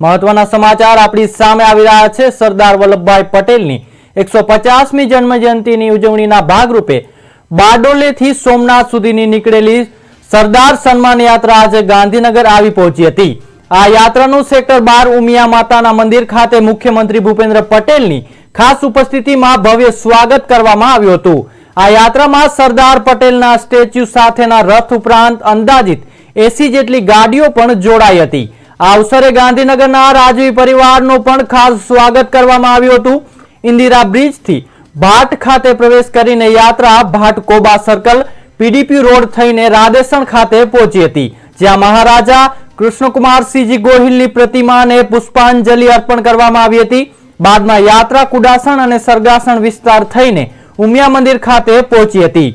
મહત્વના સમાચાર આપણી સામે આવી રહ્યા છે. સરદાર વલ્લભભાઈ પટેલની એકસો પચાસમી જન્મજયંતિની ઉજવણીના ભાગરૂપે બારડોલીથી સોમનાથ સુધીની નીકળેલી સરદાર સન્માન યાત્રા આજે ગાંધીનગર આવી પહોંચી હતી. આ યાત્રાનું સેક્ટર બાર ઉમિયા માતાના મંદિર ખાતે મુખ્યમંત્રી ભૂપેન્દ્ર પટેલની ખાસ ઉપસ્થિતિમાં ભવ્ય સ્વાગત કરવામાં આવ્યું હતું. આ યાત્રામાં સરદાર પટેલના સ્ટેચ્યુ સાથેના રથ ઉપરાંત અંદાજિત એસી જેટલી ગાડીઓ પણ જોડાઈ હતી. આ અવસરે ગાંધીનગરના રાજવી પરિવારનું પણ ખાસ સ્વાગત કરવામાં આવ્યું હતું. ઇન્દિરા બ્રિજથી ભાટ ખાતે પ્રવેશ કરીને યાત્રા Bhat Koba circle PDP road થઈને રાધેસણ ખાતે પહોંચી હતી, જ્યાં મહારાજા કૃષ્ણકુમારસિંહજી ગોહિલની પ્રતિમાને પુષ્પાંજલિ અર્પણ કરવામાં આવી હતી. બાદમાં યાત્રા કુડાસણ અને સરગાસણ વિસ્તાર થઈને ઉમિયા મંદિર ખાતે પહોંચી હતી.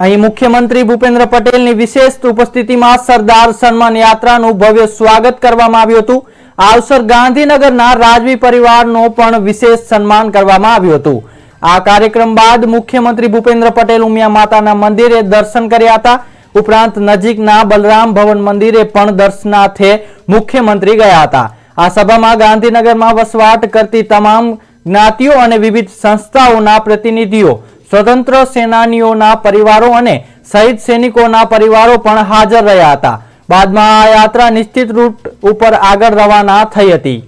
અહીં મુખ્યમંત્રી ભૂપેન્દ્ર પટેલની વિશેષ ઉપસ્થિતિમાં સરદાર સન્માન યાત્રાનું ભવ્ય સ્વાગત કરવામાં આવ્યું હતું. આ અવસર ગાંધીનગરના રાજવી પરિવારનો પણ વિશેષ સન્માન કરવામાં આવ્યું હતું. આ કાર્યક્રમ બાદ મુખ્યમંત્રી ભૂપેન્દ્ર પટેલ ઉમિયા માતાના મંદિરે દર્શન કર્યા હતા. ઉપરાંત નજીકના બલરામ ભવન મંદિરે પણ દર્શનાર્થે મુખ્યમંત્રી ગયા હતા. આ સભામાં ગાંધીનગરમાં વસવાટ કરતી તમામ જ્ઞાતિઓ અને વિવિધ સંસ્થાઓના પ્રતિનિધિઓ સ્વતંત્ર સેનાનીઓના પરિવારો અને શહીદ સૈનિકોના પરિવારો પણ હાજર રહ્યા હતા. બાદમાં આ યાત્રા નિશ્ચિત રૂટ ઉપર આગળ રવાના થઈ હતી.